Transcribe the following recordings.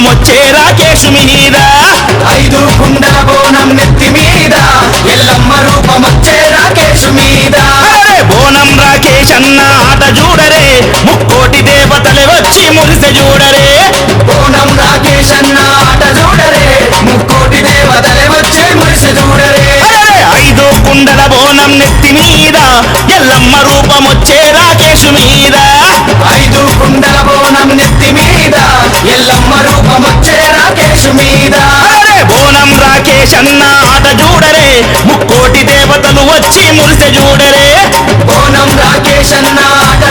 వచ్చే రాకేశు మీద. ఐదు కుండల బోనం నెత్తి మీద. ఎల్లమ్మ రూపమొచ్చే రాకేశు మీద. బోనం రాకేష్ అన్న ఆట చూడరే. ముక్కోటి దేవతలే వచ్చి మురిసె చూడరే. బోనం రాకేష్ అన్న ఆట చూడరే. ముక్కోటి దేవతలే వచ్చే మురిసి చూడరే. ఐదు కుండల బోనం నెత్తి మీద. ఎల్లమ్మ రూపం వచ్చే రాకేశు మీద. ఐదు కుండల బోనం నెత్తి మీద. రాకేష్ ఆట చూడరే. ముక్కోటి దేవతలు వచ్చి మురిసె చూడరే. బోనం రాకేశన్న అన్న ఆట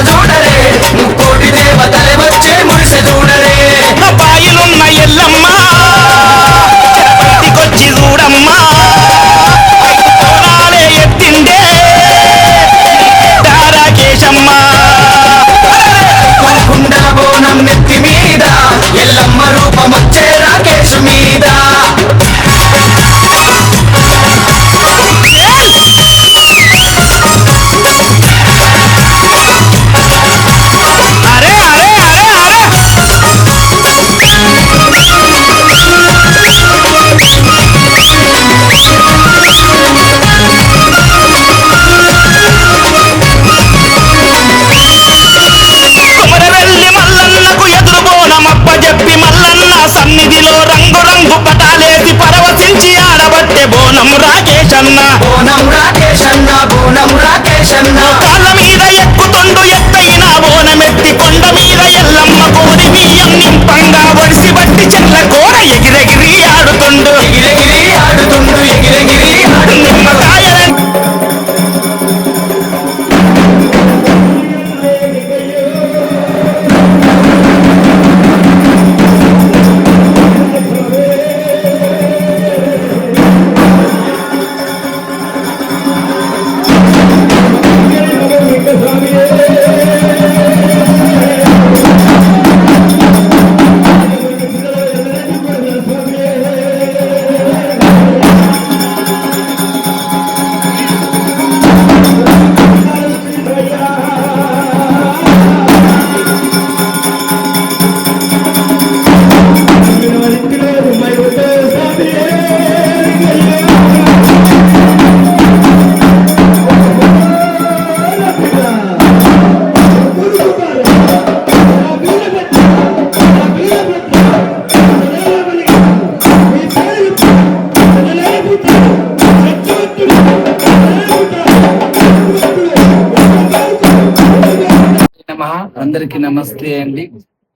అందరికి అండి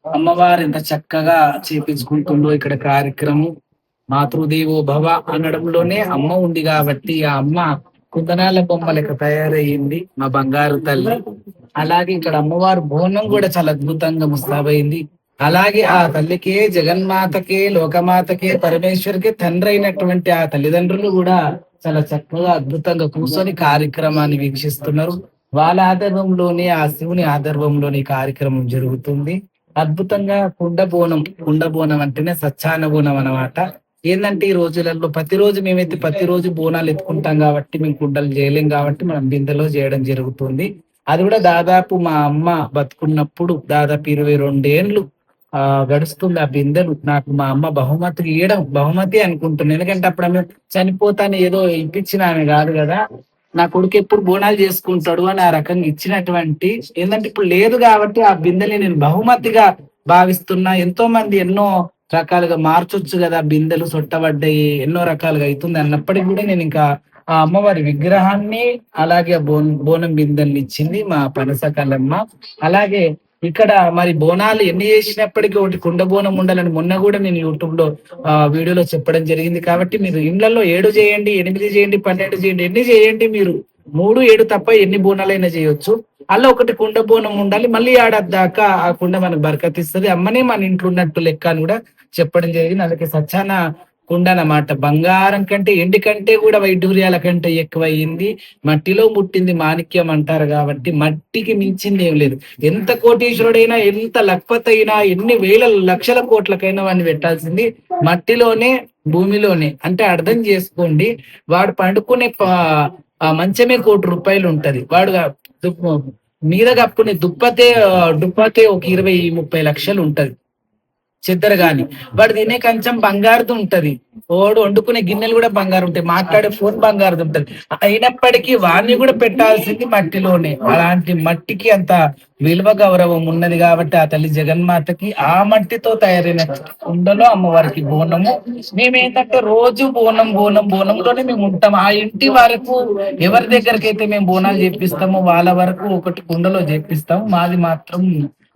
అమ్మవారు ఎంత చక్కగా చేపించుకుంటుందో ఇక్కడ కార్యక్రమం. మాతృదేవో భవ అనడంలోనే అమ్మ ఉంది కాబట్టి ఆ అమ్మ కుందనాల బొమ్మ లెక్క తయారయ్యింది మా బంగారు తల్లి. అలాగే ఇక్కడ అమ్మవారు బోనం కూడా చాలా అద్భుతంగా ముస్తాబైంది. అలాగే ఆ తల్లికే జగన్మాతకే లోకమాతకే పరమేశ్వరికి తండ్రి అయినటువంటి ఆ తల్లిదండ్రులు కూడా చాలా చక్కగా అద్భుతంగా కూర్చొని కార్యక్రమాన్ని వీక్షిస్తున్నారు. వాళ్ళ ఆదర్భంలోనే ఆ శివుని ఆదర్భంలోని కార్యక్రమం జరుగుతుంది. అద్భుతంగా కుండ బోనం కుండ బోనం అంటేనే సచ్చాన బోనం అన్నమాట. ఏంటంటే ఈ రోజులలో ప్రతిరోజు మేమైతే ప్రతిరోజు బోనాలు ఎత్తుకుంటాం కాబట్టి మేము కుండలు చేయలేం కాబట్టి మనం బిందెలో చేయడం జరుగుతుంది. అది కూడా దాదాపు మా అమ్మ బతుకున్నప్పుడు దాదాపు ఇరవై రెండేండ్లు ఆ గడుస్తుంది ఆ బిందెలు. నాకు మా అమ్మ బహుమతి ఇవ్వడం బహుమతి అనుకుంటున్నాను ఎందుకంటే అప్పుడు ఆమె చనిపోతాను ఏదో ఇప్పించిన ఆమె కాదు కదా. నా కొడుకు ఎప్పుడు బోనాలు చేసుకుంటాడు అని ఆ రకంగా ఇచ్చినటువంటి ఏంటంటే ఇప్పుడు లేదు కాబట్టి ఆ బిందెని నేను బహుమతిగా భావిస్తున్నా. ఎంతో మంది ఎన్నో రకాలుగా మార్చొచ్చు కదా బిందెలు సొట్టబడ్డాయి ఎన్నో రకాలుగా అవుతుంది అన్నప్పటికీ కూడా నేను ఇంకా ఆ అమ్మవారి విగ్రహాన్ని అలాగే ఆ బోన్ బోనం బిందెల్ని ఇచ్చింది మా పనసకాలమ్మ అలాగే ఇక్కడ మరి బోనాలు ఎన్ని చేసినప్పటికీ ఒకటి కుండ బోనం ఉండాలని మొన్న కూడా నేను యూట్యూబ్లో వీడియోలో చెప్పడం జరిగింది. కాబట్టి మీరు ఇండ్లలో ఏడు చేయండి ఎనిమిది చేయండి పన్నెండు చేయండి ఎన్ని చేయండి మీరు? మూడు ఏడు తప్ప ఎన్ని బోనాలైనా చేయొచ్చు. అలా ఒకటి కుండ బోనం ఉండాలి. మళ్ళీ ఆడద్దాకా దాకా ఆ కుండ మనకు బరకతిస్తుంది. అమ్మనే మన ఇంట్లో ఉన్నట్టు లెక్క అని కూడా చెప్పడం జరిగింది. అందుకే సచ్చాన కుండ అన్నమాట బంగారం కంటే ఎండి కంటే కూడా వైఢూర్యాల కంటే ఎక్కువ మట్టిలో ముట్టింది మాణిక్యం అంటారు కాబట్టి మట్టికి మించింది ఏం లేదు. ఎంత కోటీశ్వరుడైనా ఎంత లక్పత్ అయినా ఎన్ని వేల లక్షల కోట్లకైనా వాడిని పెట్టాల్సింది మట్టిలోనే భూమిలోనే. అంటే అర్థం చేసుకోండి వాడు పండుకునే మంచమే కోటి రూపాయలు ఉంటది. వాడు మీద కప్పుకునే దుప్పతే దుప్పతే ఒక ఇరవై ముప్పై లక్షలు ఉంటది. చెద్దరు గాని. వాడు తినే కంచం బంగారుది ఉంటది. ఓడు వండుకునే గిన్నెలు కూడా బంగారు ఉంటాయి. మాట్లాడే ఫోన్ బంగారుది ఉంటది. అయినప్పటికీ వాడిని కూడా పెట్టాల్సింది మట్టిలోనే. అలాంటి మట్టికి అంత విలువ గౌరవం ఉన్నది కాబట్టి ఆ తల్లి జగన్మాతకి ఆ మట్టితో తయారైన కుండలో అమ్మవారికి బోనము. మేమేంటంటే రోజు బోనం బోనం బోనంలోనే మేము ఉంటాం. ఆ ఇంటి వరకు ఎవరి దగ్గరకైతే మేము బోనాలు చేపిస్తామో వాళ్ళ వరకు ఒకటి కుండలో చేపిస్తాము మాది మాత్రం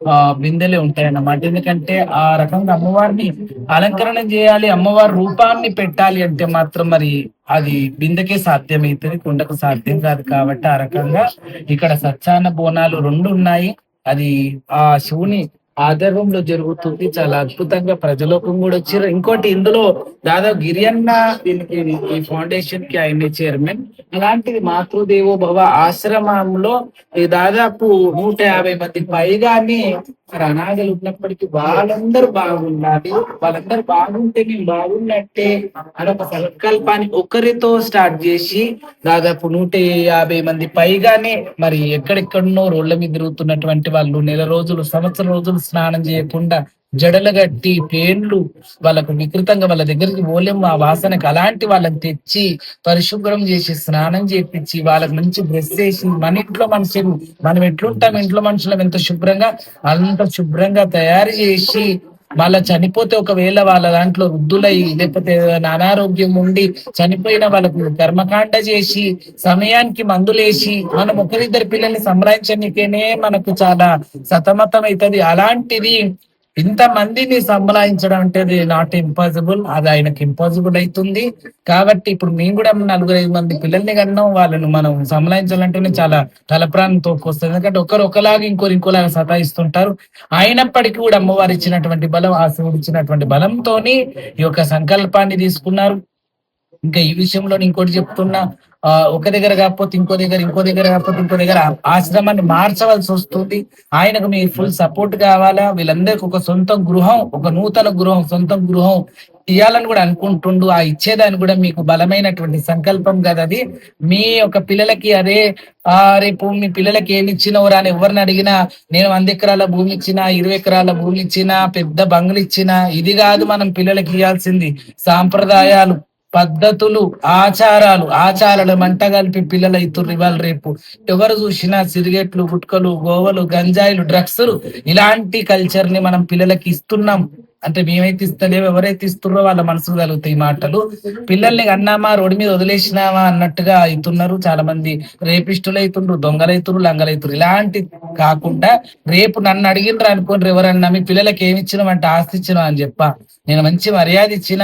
ఆ బిందెలే ఉంటాయి అన్నమాట ఎందుకంటే ఆ రకంగా అమ్మవారిని అలంకరణ చేయాలి అమ్మవారి రూపాన్ని పెట్టాలి అంటే మాత్రం మరి అది బిందెకే సాధ్యమవుతుంది కుండకు సాధ్యం కాదు కాబట్టి ఆ రకంగా ఇక్కడ సత్యాన బోనాలు రెండు ఉన్నాయి. అది ఆ శివుని ఆధ్వర్యంలో జరుగుతుంది. చాలా అద్భుతంగా ప్రజలోకం కూడా వచ్చారు ఇంకోటి ఇందులో దాదాపు గిరియన్న దీనికి ఈ ఫౌండేషన్కి ఆయన చైర్మన్ అలాంటిది మాతృదేవో భవ ఆశ్రమంలో దాదాపు నూట యాభై మంది పైగానే మరి అనాథలు ఉన్నప్పటికీ వాళ్ళందరూ బాగుండాలి. వాళ్ళందరూ బాగుంటే మేము బాగున్నట్టే అని ఒక సంకల్పాన్ని ఒకరితో స్టార్ట్ చేసి దాదాపు నూట యాభై మంది పైగానే మరి ఎక్కడెక్కడనో రోడ్ల మీద తిరుగుతున్నటువంటి వాళ్ళు నెల రోజులు సంవత్సరం రోజులు స్నానం చేయకుండా జడలు గట్టి పేర్లు వాళ్ళకు వికృతంగా వాళ్ళ దగ్గరికి పోలేము ఆ వాసనకు అలాంటి వాళ్ళని తెచ్చి పరిశుభ్రం చేసి స్నానం చేపించి వాళ్ళకి మంచి బ్రెస్ చేసి మన ఇంట్లో మనుషులు మనం ఎట్లుంటాం ఇంట్లో మనుషులం ఎంత శుభ్రంగా అంత శుభ్రంగా తయారు చేసి వాళ్ళ చనిపోతే ఒకవేళ వాళ్ళ దాంట్లో వృద్ధులై లేకపోతే అనారోగ్యం ఉండి చనిపోయిన వాళ్ళకు కర్మకాండ చేసి సమయానికి మందులేసి మనం ఒకరిద్దరు పిల్లల్ని సంభాయించడానికేనే మనకు చాలా సతమతం అవుతుంది అలాంటిది ఇంత మందిని సంబలాయించడం అంటే అది నాట్ ఇంపాసిబుల్ అది ఆయనకి ఇంపాసిబుల్ అవుతుంది కాబట్టి ఇప్పుడు మేము కూడా నలుగురు ఐదు మంది పిల్లల్ని కన్నాం. వాళ్ళను మనం సంబలాయించాలంటేనే చాలా తలప్రాణం తోకొస్తుంది ఎందుకంటే ఒకరు ఒకలాగా ఇంకోరు ఇంకోలాగా సతాయిస్తుంటారు. అయినప్పటికీ కూడా అమ్మవారు ఇచ్చినటువంటి బలం ఆ శివుడు ఇచ్చినటువంటి బలంతోని ఈ యొక్క సంకల్పాన్ని తీసుకున్నారు. ఇంకా ఈ విషయంలో ఇంకోటి చెప్తున్నా. ఒక దగ్గర కాకపోతే ఇంకో దగ్గర ఇంకో దగ్గర కాకపోతే ఇంకో దగ్గర. ఆశ్రమాన్ని మార్చవలసి వస్తుంది. ఆయనకు మీ ఫుల్ సపోర్ట్ కావాలా? వీళ్ళందరికీ ఒక సొంత గృహం ఒక నూతన గృహం సొంత గృహం ఇవ్వాలని కూడా అనుకుంటుండు. ఆ ఇచ్చేదాన్ని కూడా మీకు బలమైనటువంటి సంకల్పం కదా అది. మీ యొక్క పిల్లలకి అదే ఆ రేపు మీ పిల్లలకి ఏమి ఇచ్చినవరా అని ఎవరిని అడిగినా నేను వంద ఎకరాల భూమి ఇచ్చినా ఇరవై ఎకరాల భూమి ఇచ్చినా పెద్ద బంగ్లు ఇచ్చినా ఇది కాదు మనం పిల్లలకి ఇవ్వాల్సింది సాంప్రదాయాలు పద్ధతులు ఆచారాలు ఆచారాలు మంట కలిపి పిల్లలు అవుతుర్రు ఇవాళ రేపు. ఎవరు చూసినా సిరిగెట్లు గుట్కలు గోవలు గంజాయిలు డ్రగ్స్ ఇలాంటి కల్చర్ని మనం పిల్లలకి ఇస్తున్నాం. అంటే మేమైతే ఇస్తలేము ఎవరైతే ఇస్తున్నారో వాళ్ళ మనసుకు కలుగుతాయి మాటలు. పిల్లల్ని అన్నామా రోడ్డు మీద వదిలేసినామా అన్నట్టుగా అవుతున్నారు చాలా మంది రేపిస్టులు అవుతుండ్రు దొంగలైతురు లంగలైతురు ఇలాంటి కాకుండా రేపు నన్ను అడిగినరు అనుకోండి ఎవరన్నా మీ పిల్లలకి ఏమి ఇచ్చినాం అంటే ఆస్తి ఇచ్చినాం అని చెప్పా. నేను మంచి మర్యాద ఇచ్చిన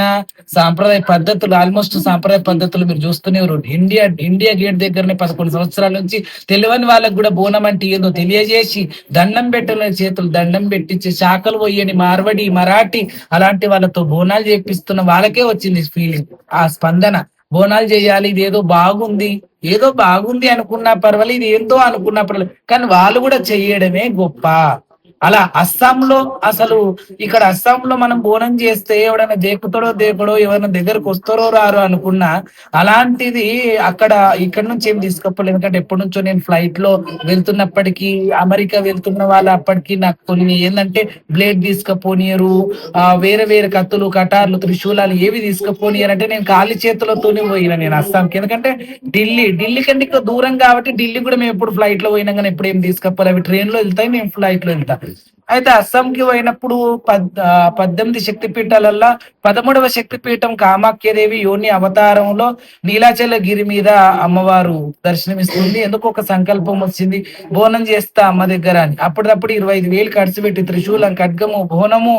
సాంప్రదాయ పద్ధతులు ఆల్మోస్ట్ సాంప్రదాయ పద్ధతులు మీరు చూస్తూనే ఇండియా ఇండియా గేట్ దగ్గరనే పదకొండు సంవత్సరాల నుంచి తెలియని వాళ్ళకు కూడా బోనం అంటే ఏదో తెలియజేసి దండం పెట్టలేని చేతులు దండం పెట్టించి శాఖలు పోయని మార్వడి మరాఠీ అలాంటి వాళ్ళతో బోనాలు చేపిస్తున్న వాళ్ళకే వచ్చింది ఫీలింగ్ ఆ స్పందన. బోనాలు చేయాలి ఇది ఏదో బాగుంది ఏదో బాగుంది అనుకున్నా పర్వాలేదు ఇది ఏందో అనుకున్నా పర్వాలేదు. కానీ వాళ్ళు కూడా చెయ్యడమే గొప్ప. అలా అస్సాంలో అసలు ఇక్కడ అస్సాంలో మనం బోనం చేస్తే ఎవడైనా దేకుతాడో దేకడో ఎవరైనా దగ్గరకు వస్తారో రారో అనుకున్నా అలాంటిది అక్కడ ఇక్కడ నుంచి ఏం తీసుకోలేదు ఎందుకంటే ఎప్పటి నుంచో నేను ఫ్లైట్లో వెళ్తున్నప్పటికీ అమెరికా వెళ్తున్న వాళ్ళు అప్పటికి నాకు కొన్ని ఏంటంటే బ్లేడ్ తీసుకపోనియరు ఆ వేరే వేరే కత్తులు కటార్లు త్రిశూలాలు ఏవి తీసుకపోనియరు అంటే నేను ఖాళీ చేతులతోనే పోయినా నేను అస్సాంకి. ఎందుకంటే ఢిల్లీ ఢిల్లీ కంటే ఇంకా దూరం కాబట్టి ఢిల్లీ కూడా మేము ఎప్పుడు ఫ్లైట్లో పోయినా కానీ ఎప్పుడు ఏం తీసుకపోలే. అవి ట్రైన్లో వెళ్తాయి మేము ఫ్లైట్లో వెళ్తాం. అయితే అస్సాంకి పోయినప్పుడు పద్ ఆ, పద్దెనిమిది శక్తిపీఠాలల్లో పదమూడవ శక్తి పీఠం కామాఖ్యదేవి యోని అవతారంలో నీలాచల గిరి మీద అమ్మవారు దర్శనమిస్తుంది. ఎందుకు ఒక సంకల్పం వచ్చింది? బోనం చేస్తా అమ్మ దగ్గర అని. అప్పటిదప్పుడు ఇరవై ఐదు వేలు ఖర్చు పెట్టి త్రిశూలం ఖడ్గము బోనము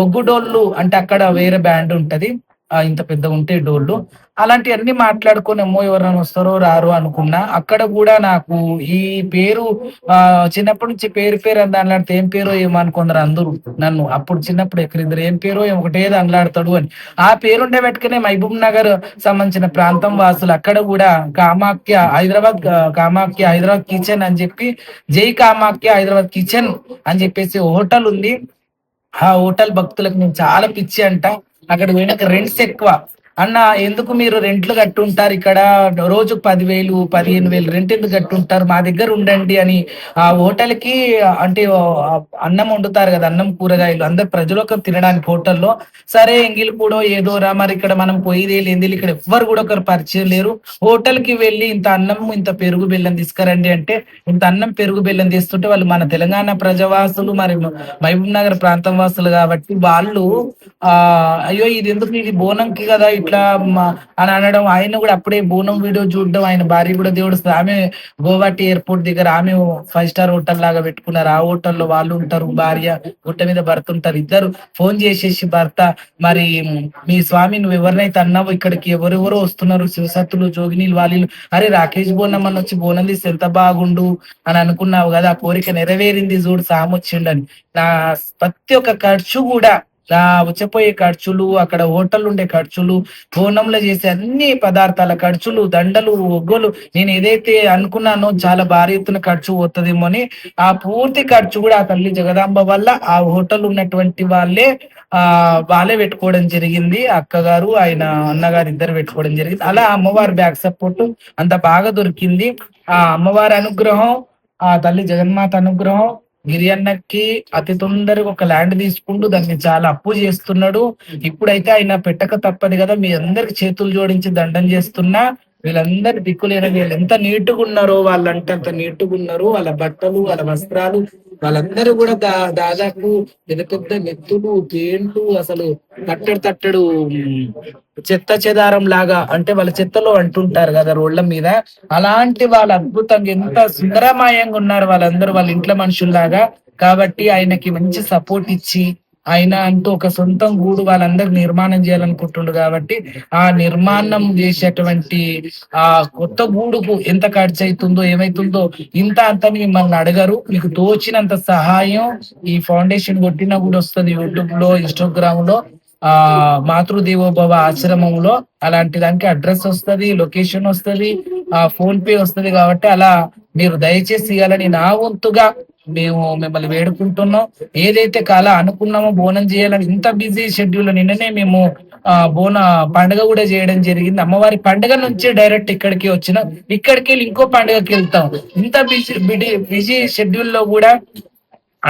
ఒగ్గుడోళ్ళు అంటే అక్కడ వేరే బ్యాండ్ ఉంటది. ఇంత పెద్ద ఉంటే డోళ్ళు. అలాంటివన్నీ మాట్లాడుకొని అమ్మో ఎవరైనా వస్తారో రారు అనుకున్నా. అక్కడ కూడా నాకు ఈ పేరు ఆ చిన్నప్పటి నుంచి పేరు పేరు అని దానిలాడితే ఏం పేరో ఏమో అందరూ నన్ను. అప్పుడు చిన్నప్పుడు ఎక్కడిద్దరు ఏం పేరో ఒకటేది అనలాడతాడు అని. ఆ పేరుండే పెట్టుకునే మహబూబ్ నగర్ సంబంధించిన ప్రాంతం వాసులు అక్కడ కూడా కామాఖ్య హైదరాబాద్ కామాఖ్య హైదరాబాద్ కిచెన్ అని చెప్పి జై కామాఖ్య హైదరాబాద్ కిచెన్ అని చెప్పేసి హోటల్ ఉంది. ఆ హోటల్ భక్తులకు నేను చాలా పిచ్చి అంట. అక్కడ పోయినాక రెంట్స్ ఎక్కువ. అన్న ఎందుకు మీరు రెంట్లు కట్టుంటారు ఇక్కడ? రోజు పదివేలు పదిహేను వేలు రెంట్ ఎందుకు కట్టుంటారు? మా దగ్గర ఉండండి అని ఆ హోటల్కి అంటే అన్నం వండుతారు కదా అన్నం కూరగాయలు. అందరు ప్రజలకు తినడానికి హోటల్లో. సరే ఎంగిల్ కూడా ఏదోరా మరి ఇక్కడ మనం పోయిదే లేని ఇక్కడ ఎవ్వరు కూడా ఒకరు పరిచయం లేరు. హోటల్కి వెళ్ళి ఇంత అన్నం ఇంత పెరుగు బెల్లం తీసుకురండి అంటే ఇంత అన్నం పెరుగు బెల్లం తీస్తుంటే వాళ్ళు మన తెలంగాణ ప్రజావాసులు మరి మహబూబ్ నగర్ ప్రాంతం వాసులు కాబట్టి వాళ్ళు ఆ అయ్యో ఇది ఎందుకు ఇది బోనంకి కదా ఇట్లా అని అనడం ఆయన కూడా అప్పుడే బోనం వీడియో చూడడం ఆయన భార్య కూడా దేవుడు ఆమె గోవాటి ఎయిర్పోర్ట్ దగ్గర ఆమె ఫైవ్ స్టార్ హోటల్ లాగా పెట్టుకున్నారు. ఆ హోటల్లో వాళ్ళు ఉంటారు భార్య గుట్ట మీద భర్త ఉంటారు. ఇద్దరు ఫోన్ చేసేసి భర్త మరి మీ స్వామి నువ్వు ఎవరినైతే అన్నావు ఇక్కడికి ఎవరెవరో వస్తున్నారు శివసత్తులు జోగినీలు వాళ్ళు అరే రాకేష్ బోనం అని వచ్చి బోనం తీస్తే ఎంత బాగుండు అని అనుకున్నావు కదా ఆ కోరిక నెరవేరింది చూడు సామొచ్చిండని నా ప్రతి ఒక్క ఖర్చు కూడా వచ్చపోయే ఖర్చులు అక్కడ హోటల్ ఉండే ఖర్చులు బోనంలో చేసే అన్ని పదార్థాల ఖర్చులు దండలు ఒగ్గులు నేను ఏదైతే అనుకున్నానో చాలా భారీ ఎత్తున ఖర్చు పోతుందేమో అని ఆ పూర్తి ఖర్చు కూడా ఆ తల్లి జగదాంబ వల్ల ఆ హోటల్ ఉన్నటువంటి వాళ్ళే ఆ వాళ్ళే పెట్టుకోవడం జరిగింది. అక్కగారు ఆయన అన్నగారు ఇద్దరు పెట్టుకోవడం జరిగింది. అలా అమ్మవారి బ్యాక్ సపోర్ట్ అంత బాగా దొరికింది. ఆ అమ్మవారి అనుగ్రహం ఆ తల్లి జగన్మాత అనుగ్రహం గిరియన్నకి అతి తొందరగా ఒక ల్యాండ్ తీసుకుంటూ దాన్ని చాలా అప్పు చేస్తున్నాడు. ఇప్పుడైతే ఆయన పెట్టక తప్పదు కదా మీ అందరికి చేతులు జోడించి దండం చేస్తున్నా. వీళ్ళందరి దిక్కులేన వీళ్ళు ఎంత నీటుగా ఉన్నారో వాళ్ళంటే అంత నీటుగా ఉన్నారు వాళ్ళ బట్టలు వాళ్ళ వస్త్రాలు వాళ్ళందరూ కూడా దా దాదాపు పెద్ద పెద్ద నెత్తులు పేంట్లు అసలు తట్టడు తట్టడు చెత్త చెదారం లాగా అంటే వాళ్ళ చెత్తలో అంటుంటారు కదా రోడ్ల మీద. అలాంటి వాళ్ళ అద్భుతంగా ఎంత సుందరమాయంగా ఉన్నారు వాళ్ళందరూ వాళ్ళ ఇంట్లో మనుషుల్లాగా. కాబట్టి ఆయనకి మంచి సపోర్ట్ ఇచ్చి ఆయన అంటూ ఒక సొంతం గూడు వాళ్ళందరూ నిర్మాణం చేయాలనుకుంటుండు కాబట్టి ఆ నిర్మాణం చేసేటువంటి ఆ కొత్త గూడుకు ఎంత ఖర్చు అవుతుందో ఏమైతుందో ఇంత అంత మిమ్మల్ని అడగరు. మీకు తోచినంత సహాయం ఈ ఫౌండేషన్ కొట్టినా కూడా వస్తుంది యూట్యూబ్లో ఇన్స్టాగ్రామ్లో ఆ మాతృదేవోభవ ఆశ్రమంలో. అలాంటి దానికి అడ్రస్ వస్తది లొకేషన్ వస్తది ఆ ఫోన్ పే వస్తుంది కాబట్టి అలా మీరు దయచేసి ఇవ్వాలని నా వంతుగా మేము మిమ్మల్ని వేడుకుంటున్నాం. ఏదైతే కాల అనుకున్నామో బోనం చేయాలని ఇంత బిజీ షెడ్యూల్ నిన్ననే మేము ఆ బోన పండుగ కూడా చేయడం జరిగింది. అమ్మవారి పండుగ నుంచి డైరెక్ట్ ఇక్కడికి వచ్చినాం. ఇక్కడికి వెళ్ళి ఇంకో పండుగకి వెళ్తాం. ఇంత బిజీ బిజీ షెడ్యూల్లో కూడా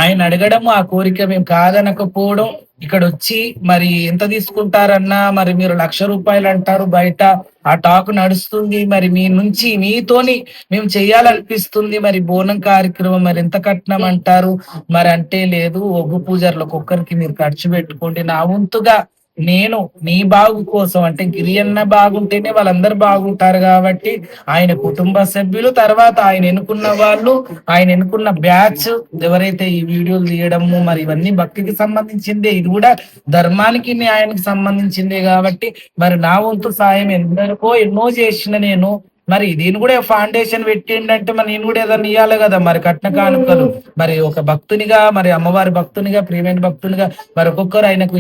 ఆయన అడగడము ఆ కోరిక మేము కాదనకపోవడం. ఇక్కడ వచ్చి మరి ఎంత తీసుకుంటారన్నా మరి మీరు లక్ష రూపాయలు అంటారు బయట. ఆ టాక్ నడుస్తుంది మరి మీ నుంచి మీతోని మేము చేయాలనిపిస్తుంది మరి బోనం కార్యక్రమం మరి ఎంత కట్నం అంటారు? మరి అంటే లేదు ఒగ్గు పూజర్లకు ఒక్కరికి మీరు ఖర్చు పెట్టుకోండి. నా వంతుగా నేను నీ బాగు కోసం అంటే గిరియన్న బాగుంటేనే వాళ్ళందరూ బాగుంటారు కాబట్టి ఆయన కుటుంబ సభ్యులు తర్వాత ఆయన ఎన్నుకున్న వాళ్ళు ఆయన ఎన్నుకున్న బ్యాచ్ ఎవరైతే ఈ వీడియోలు తీయడము మరి ఇవన్నీ భక్తికి సంబంధించిందే. ఇది కూడా ధర్మానికి న్యాయానికి సంబంధించిందే కాబట్టి మరి నా వంతు సాయం ఎందరికో ఎన్నో చేసిన నేను మరి దీని కూడా ఫౌండేషన్ పెట్టిండంటే మరి నేను కూడా ఏదైనా ఇవ్వాలి కదా మరి కట్న కానుకలు. మరి ఒక భక్తునిగా మరి అమ్మవారి భక్తునిగా ప్రియమైన భక్తునిగా మరి ఒక్కొక్కరు ఆయనకు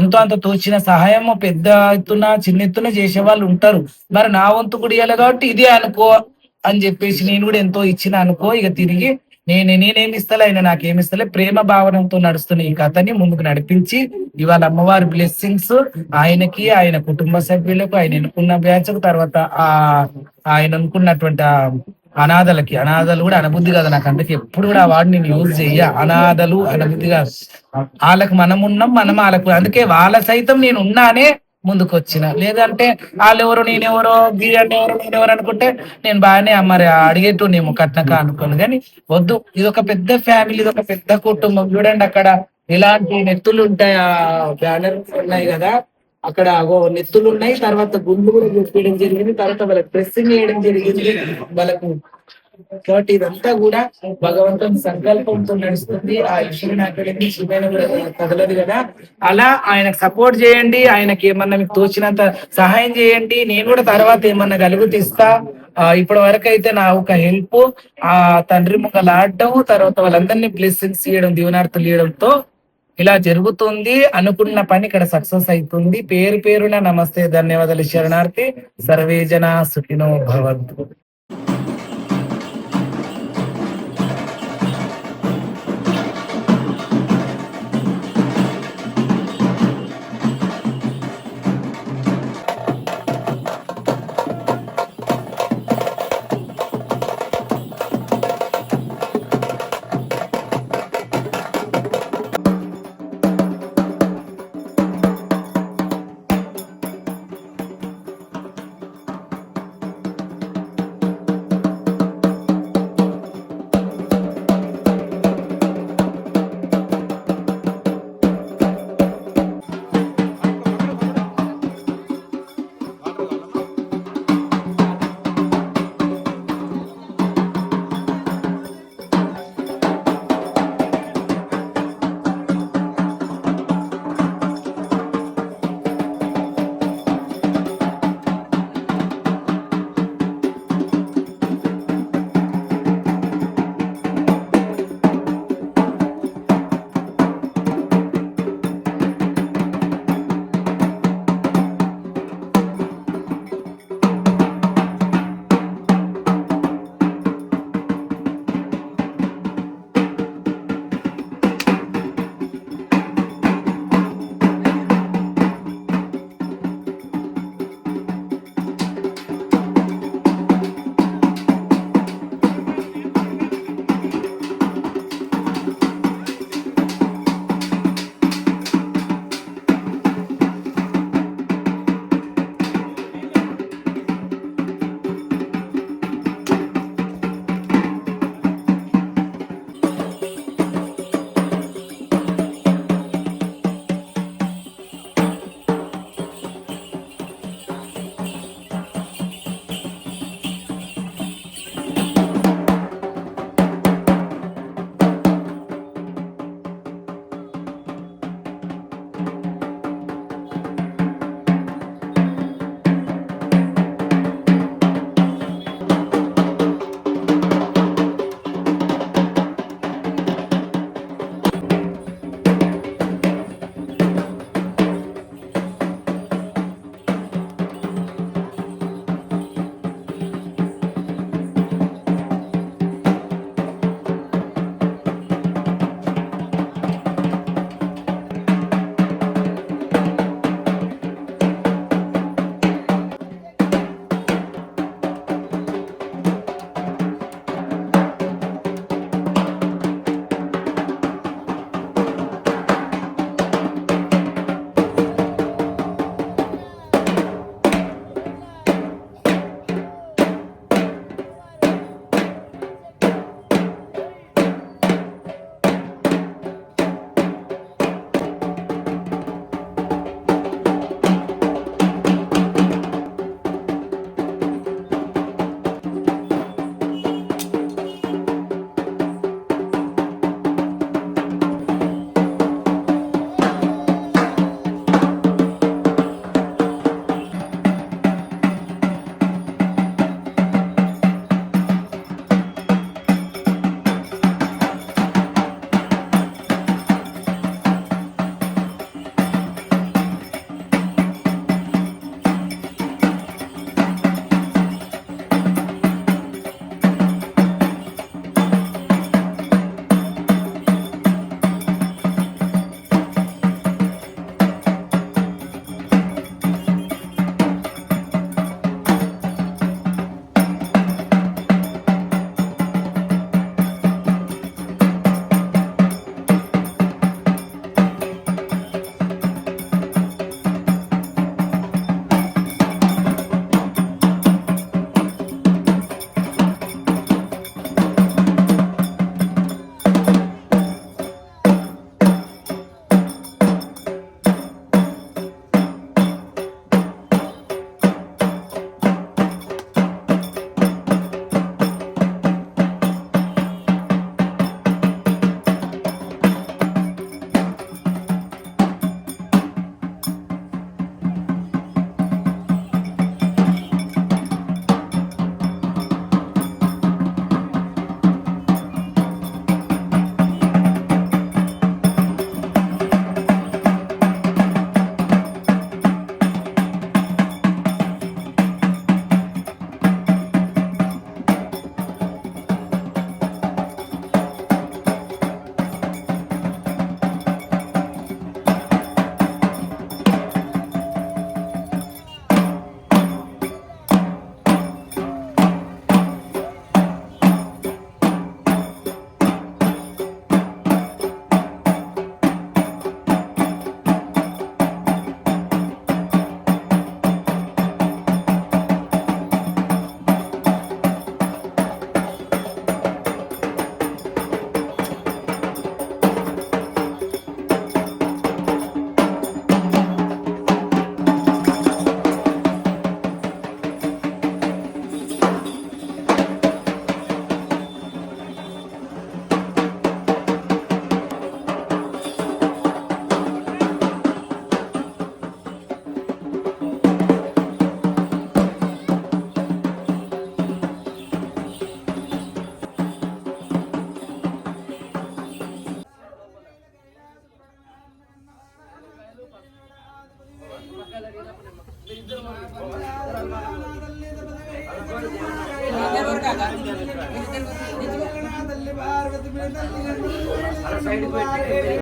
ఎంతో అంత తోచిన సహాయం పెద్ద ఎత్తున చిన్న ఎత్తున చేసే వాళ్ళు ఉంటారు. మరి నా వంతు కూడా ఇవ్వాలి కాబట్టి ఇదే అనుకో అని చెప్పేసి నేను కూడా ఎంతో ఇచ్చిన అనుకో ఇక తిరిగి నేను నేనేమి ఇస్తలే ఆయన నాకేమి ఇస్తలే. ప్రేమ భావనతో నడుస్తున్న ఈ కథని ముందుకు నడిపించి ఇవాళ అమ్మవారి బ్లెస్సింగ్స్ ఆయనకి ఆయన కుటుంబ సభ్యులకు ఆయన ఎన్నుకున్న బ్యాచ్ తర్వాత ఆ ఆయన అనుకున్నటువంటి ఆ అనాథలకి అనాథలు కూడా అనబుద్ధి కాదు నాకు అందుకే ఎప్పుడు కూడా ఆ వాడు నేను యూజ్ చెయ్య అనాథలు అనబుద్ధి కాదు. వాళ్ళకి మనం ఉన్నాం మనం వాళ్ళకు అందుకే వాళ్ళ సైతం నేను ఉన్నానే ముందుకు వచ్చిన లేదంటే వాళ్ళెవరో నేనెవరో గిరిజన్ ఎవరో నేనెవరు అనుకుంటే నేను బాగానే మరి అడిగేటోనేమో కట్నక అనుకోను. కానీ వద్దు ఇది ఒక పెద్ద ఫ్యామిలీ ఇది ఒక పెద్ద కుటుంబం. చూడండి అక్కడ ఇలాంటి నెత్తులు ఉంటాయి ఆ బ్యానర్ ఉన్నాయి కదా అక్కడ నెత్తులు ఉన్నాయి తర్వాత గుండు కూడా చూపించడం జరిగింది. తర్వాత వాళ్ళకి డ్రెస్సింగ్ వేయడం జరిగింది. వాళ్ళకు కాబట్టి ఇదంతా కూడా భగవంతుని సంకల్పంతో నడుస్తుంది. ఆ ఈశ్వరుని అక్కడికి శుభైన కూడా కదలదు కదా. అలా ఆయనకు సపోర్ట్ చేయండి. ఆయనకి ఏమన్నా మీకు తోచినంత సహాయం చేయండి. నేను కూడా తర్వాత ఏమన్నా కలుగుతూ ఇస్తా ఆ ఇప్పటి వరకు అయితే నా ఒక హెల్ప్ ఆ తండ్రి ముఖాలు ఆడటం తర్వాత వాళ్ళందరినీ బ్లెస్సింగ్స్ ఇవ్వడం దీవనార్థులు ఇవ్వడంతో ఇలా జరుగుతుంది. అనుకున్న పని ఇక్కడ సక్సెస్ అవుతుంది పేరు పేరున నమస్తే ధన్యవాదాలు శరణార్థి. సర్వేజన సుఖినో భవంతు.